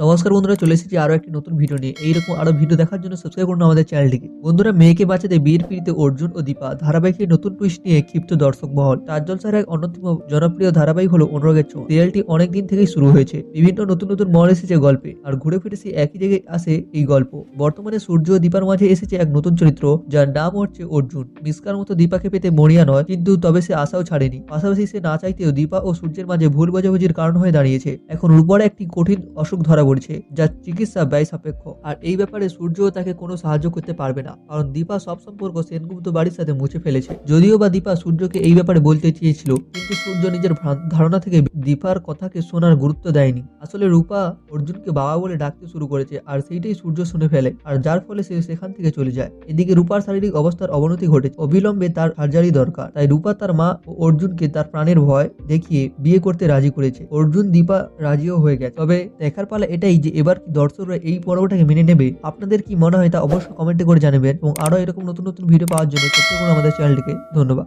নমস্কার বন্ধুরা, চলে এসেছি আরও একটি নতুন ভিডিও নিয়ে। এইরকম আরও ভিডিও দেখার জন্য সাবস্ক্রাইব করুন আমাদের চ্যানেলটিকে বন্ধুরা, মেয়েকে বাঁচাতে বিয়ের পিড়িতে অর্জুন ও দীপা ধারাবাহিকের নতুন টুইস্ট নিয়ে ক্ষিপ্ত দর্শক মহল। চার জলসার এক অন্যতম জনপ্রিয় ধারাবাহিক হলো অনুরাগের ছোঁয়া। সিরিয়ালটি অনেক দিন থেকেই শুরু হয়েছে। বিভিন্ন নতুন নতুন মহল এসেছে গল্পে। আর ঘুরে ফিরে সে একই জায়গায় আসে এই গল্প। বর্তমানে সূর্য ও দীপার মাঝে এসেছে এক নতুন চরিত্র, যার নাম হচ্ছে অর্জুন। মিসকার মতো দীপাকে পেতে মরিয়া নয়, কিন্তু তবে সে আশাও ছাড়েনি। পাশাপাশি সে না চাইতেও দীপা ও সূর্যের মাঝে ভুল বোঝাবুঝির কারণ হয়ে দাঁড়িয়েছে। এখন রূপর একটি কঠিন অসুখ ধরা পড়েছে, যা চিকিৎসা ব্যয় সাপেক্ষ। আর এই ব্যাপারে সূর্যও তাকে কোনো সাহায্য করতে পারবে না, কারণ দীপা সব সম্পর্ক সেনগুপ্ত বাড়ির সাথে মুছে ফেলেছে। যদিও বা দীপা সূর্যকে এই ব্যাপারে বলতে চেয়েছিল, কিন্তু সূর্য নিজের ধারণা থেকে দীপার কথাকে শোনার গুরুত্ব দেয়নি। আসলে রূপা অর্জুনকে বাবা বলে ডাকতে শুরু করেছে, আর সেইটাই সূর্য শুনে ফেলে, আর যার ফলে সে সেখান থেকে চলে যায়। এদিকে রূপার শারীরিক অবস্থার অবনতি ঘটেছে অবিলম্বে তার সার্জারি দরকার, তাই রূপা তার মা ও অর্জুনকে তার প্রাণের ভয় দেখিয়ে বিয়ে করতে রাজি করেছে। অর্জুন দীপা রাজিও হয়ে গেছে। তবে দেখার পালা এটাই যে এবার দর্শকরা এই পর্বটাকে মেনে নেবে, আপনাদের কি মনে হয় তা অবশ্যই কমেন্টে করে জানাবেন এবং আরও এরকম নতুন নতুন ভিডিও পাওয়ার জন্য সাবস্ক্রাইব করুন আমাদের চ্যানেলটিকে ধন্যবাদ।